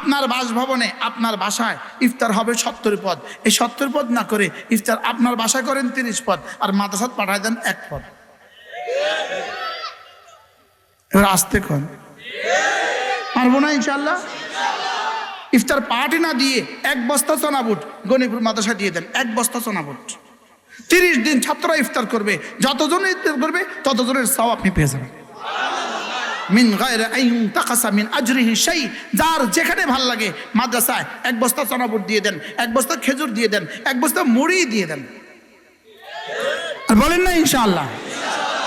আপনার বাসভবনে, আপনার বাসায় ইফতার হবে সত্তর পদ। এই সত্তর পদ না করে ইফতার আপনার বাসায় করেন তিরিশ পদ আর মাদ্রাসাত পাঠায় দেন এক পদ। এবার আসতে কন। পারব না ইনশাল্লাহ ইফতার পার্টি না দিয়ে এক বস্তা চনাবুট গণিপুর মাদ্রাসা দিয়ে দেন, এক বস্তা চনাবুট তিরিশ দিন ছাত্ররা ইফতার করবে, যতজন ইফতার করবে, ততজনের সাও আপনি পেয়ে যাবেন। মিন গায়রে আইন তাকাসা মিন আজরিহি সেই যার যেখানে ভালো লাগে মাদ্রাসায় এক বস্তা চনাবুট দিয়ে দেন এক বস্তা খেজুর দিয়ে দেন এক বস্তা মুড়ি দিয়ে দেন। আর বলেন না ইনশাআল্লাহ।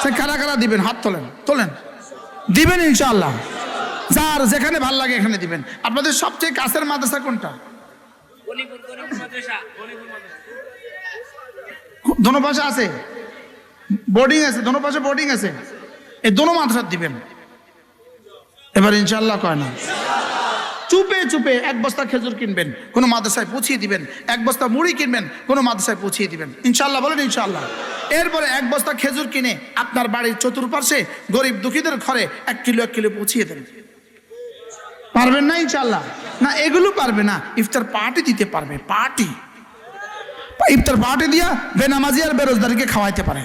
সে কারা কারা দিবেন? হাত তোলেন তোলেন। দিবেন ইনশাআল্লাহ। যার যেখানে ভালো লাগে এখানে দিবেন। আপনাদের সবচেয়ে কাছের মাদ্রাসা কোনটা? দোনো পাশে আছে? বোর্ডিং আছে দোনো পাশে বোর্ডিং আছে। এই দোনো মাদ্রাসা দিবেন। এবার ইনশাল্লাহ কয় না। চুপে চুপে এক বস্তা খেজুর কিনবেন, কোনো মাদ্রাসায় পৌঁছিয়ে দিবেন, এক বস্তা মুড়ি কিনবেন, কোনো মাদ্রাসায় পৌঁছিয়ে দিবেন। ইনশাল্লাহ বলেন ইনশাল্লাহ এরপরে এক বস্তা খেজুর কিনে আপনার বাড়ির চতুর্পাশে গরিব দুঃখীদের ঘরে এক কিলো এক কিলো পৌঁছিয়ে দেন। পারবেন না ইনশাল্লাহ না, এগুলো পারবে না। ইফতার পার্টি দিতে পারবে, পার্টি। ইফতার পার্টি দিয়া বেনামাজি আর বেরোজগারিকে খাওয়াইতে পারে।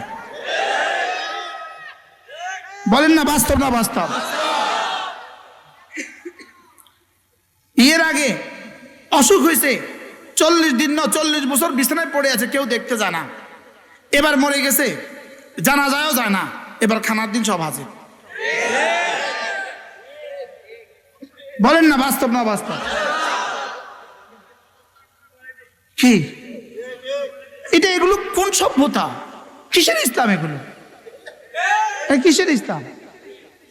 বলেন না বাস্তব না বাস্তব এর আগে অসুখ হয়েছে। চল্লিশ দিন না, চল্লিশ বছর বিছানায় পড়ে আছে, কেউ দেখতে যায় না। এবার মরে গেছে জানা যায়ও যায় না। এবার খানার দিন সব হাজির বলেন না, বাস্তব না বাস্তব? কি? এটা এগুলো কোন সভ্যতা? কিসের ইসলাম এগুলো? কিসের ইসলাম?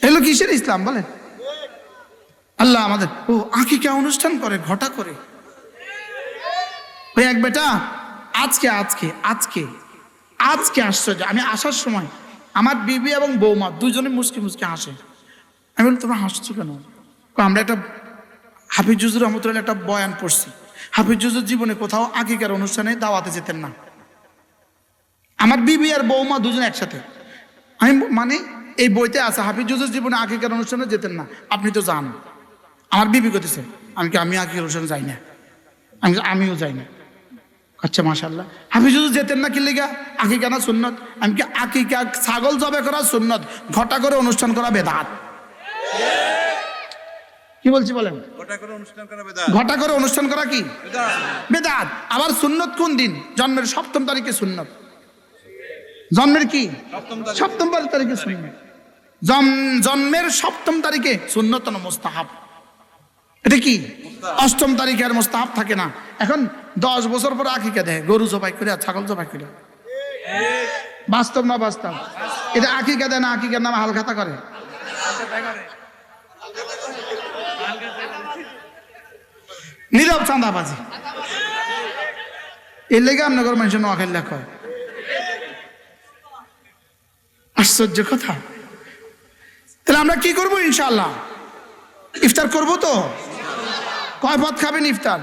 এগুলো কিসের ইসলাম? বলেন। আল্লাহ আমাদের, ও আকিকা অনুষ্ঠান করে, ঘটা করে। ওই এক বেটা, আজকে আজকে আজকে আজকে আশ্চর্য আমি আসার সময় আমার বিবি এবং বৌমা দুজনে মুসকে মুসকে হাসে। আমি বলি, তোমরা হাসছো কেন? আমরা একটা হাফিজুজুর রহমতুল্লাহ একটা বয়ান পড়ছি হাফিজুজুর জীবনে কোথাও আকিকার অনুষ্ঠানে দাওয়াতে যেতেন না। আমার বিবি আর বৌমা দুজন একসাথে। আমি মানে এই বইতে আছে হাফিজুজুর জীবনে আকিকার অনুষ্ঠানে যেতেন না। আপনি তো যান আমার বিবি করতেছে আমি কি আমি আকিকার অনুষ্ঠানে যাই না? আমি আমিও যাই না। আচ্ছা মাশাল্লাহ হাফিজুজুর যেতেন না কি লেগা? আকিকা না সুন্নত? আমি কি আকিকা ছাগল জবে করা সুন্নত? ঘটা করে অনুষ্ঠান করা বেদাত। কি বলছি বলেন? ঘটা করে অনুষ্ঠান করা কি? বেদাত। আবার সুন্নত কোন দিন? জন্মের সপ্তম তারিখে সুন্নত। জন্মের কি? সপ্তম সপ্তম তারিখে সুন্নত। জন্ম- জন্মের সপ্তম তারিখে সুন্নত মোস্তাহাব। এটা কি? অষ্টম তারিখে আর মোস্তাহাব থাকে না। এখন দশ বছর পরে আকিকা দেয়, গরু জবাই করে আর ছাগল জবাই করে বাস্তব না বাস্তব? এটা আকিকা দেয় না আকিকার নামে হালখাতা করে। নীরব চাঁদাবাজি। এর লেগে আপনার মানুষের নোয়াখালী লেখা আশ্চর্য কথা। তাহলে আমরা কি করব ইনশাল্লাহ ইফতার করব তো? কয় পথ খাবেন ইফতার?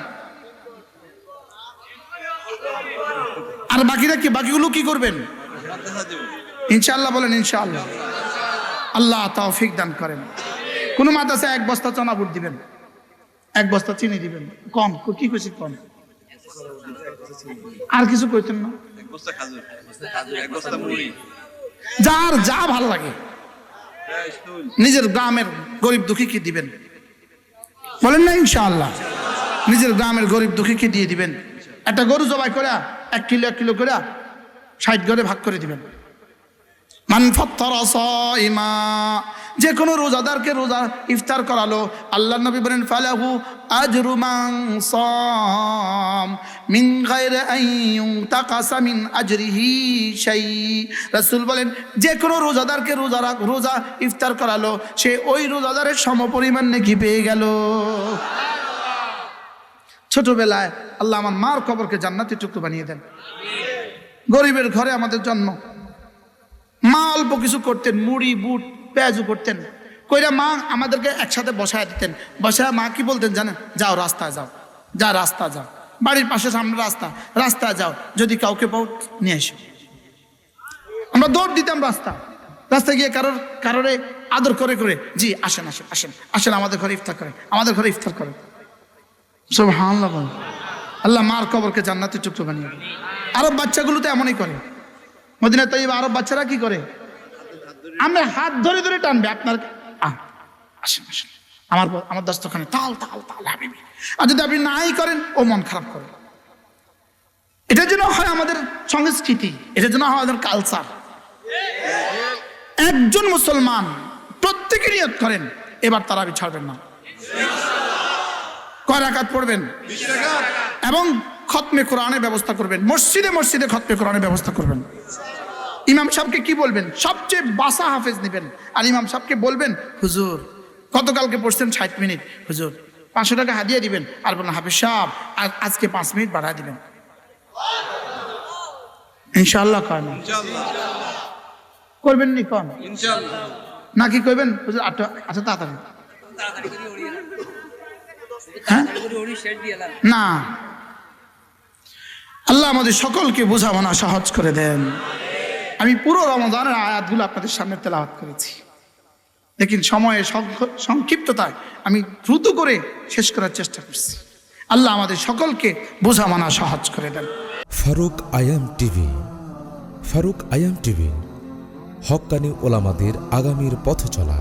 আর বাকিরা কি বাকিগুলো কি করবেন? ইনশাল্লাহ বলেন ইনশাআল্লাহ। আল্লাহ তৌফিক দান করেন। কোন মাদ্রাসায় এক বস্তা চনা বুট দিবেন? এক বস্তা চিনি দিবেন? কম কি খুশি কম? আর কিছু কইতেন না? যার যা ভালো লাগে। হ্যাঁ, নিজের গ্রামের গরিব দুঃখী কি দিবেন? বলেন না, ইনশাআল্লাহ। নিজের গ্রামের গরিব দুঃখীকে দিয়ে দিবেন? একটা গরু জবাই করে এক কিলো এক কিলো করে ষাট করে ভাগ করে দিবেন। যে কোনো রোজাদারকে রোজা ইফতার করালো আল্লাহ নবী বলেন, ফালাহু আজরু মান সাম মিন গায়রি আন ইউতাকাসা মিন আজরিহি শাই। রাসূল বলেন, যে কোনো রোজাদারকে রোজা রোজা ইফতার করালো, সে ওই রোজাদারের সমপরিমাণ নেকি পেয়ে গেল। ছোটবেলায় আল্লাহ আমার মার কবরকে জান্নাতি টুকরো বানিয়ে দেন। গরিবের ঘরে আমাদের জন্ম। মা অল্প কিছু করতেন, মুড়ি, বুট, পেঁয়াজু করতেন। কইরা মা আমাদেরকে একসাথে বসায় দিতেন। বসায় মা কি বলতেন জানেন? যাও রাস্তায় যাও। যা রাস্তা যাও। বাড়ির পাশে সামনে রাস্তা। রাস্তায় যাও। যদি কাউকে পাও নিয়ে এসো। আমরা দৌড় দিতাম রাস্তা। রাস্তায় গিয়ে কারোর, কারোরে আদর করে করে, জি, আসেন আসেন আসেন। আসেন, আমাদের ঘরে ইফতার করেন। আমাদের ঘরে ইফতার করেন। সব হাল্লা আল্লাহ মার কবরকে জান্নাতের টুকরো বানিয়ে। আরব বাচ্চাগুলো তো এমনই করে। মদিনা তৈব আরব বাচ্চারা কি করে? আমরা হাত ধরে ধরে টানবে। আপনার আসেন আসেন। আমার আমার দস্তখানে তাল তাল তাল, হাবিবি। আর যদি আপনি নাই করেন, ও মন খারাপ করে। এটার জন্য হয় আমাদের সংস্কৃতি, এটার জন্য হয় আমাদের কালচার একজন মুসলমান প্রত্যেকে নিয়ত করেন, এবার তারাবি ছাড়বেন না। কয় রাকাত পড়বেন? এবং খতমে কোরআনের ব্যবস্থা করবেন। মসজিদে মসজিদে খতমে কোরআনের ব্যবস্থা করবেন। ইমাম সাহেবকে কি বলবেন? সবচেয়ে বাসা হাফেজ নেবেন। আর ইমাম সাহেবকে বলবেন, হুজুর গতকালকে পড়ছেন ষাট মিনিট। হুজুর পাঁচশো টাকা হাদিয়ে দিবেন। আর বললেন হাফেজ আজ- আজকে পাঁচ মিনিট বাড়ায় দিবেন। ইনশাল্লাহ কয় না। ইনশাআল্লাহ করবেন নি কন? নাকি কইবেন হুজুর আচ্ছা তাড়াতাড়ি। হ্যাঁ। না। আল্লাহ আমাদের সকলকে বোঝামানা সহজ করে দেন। আমি পুরো রমজানের আয়াতগুলো আপনাদের সামনে তেলাওয়াত করেছি। লেকিন সময়ে সংক্ষিপ্ততায় আমি দ্রুত করে শেষ করার চেষ্টা করছি। আল্লাহ আমাদের সকলকে বোঝা মানা সহজ করে দেন। ফারুক আয়াম টিভি, ফারুক আয়াম টিভি, হকানি ওলামাদের আগামীর পথ চলা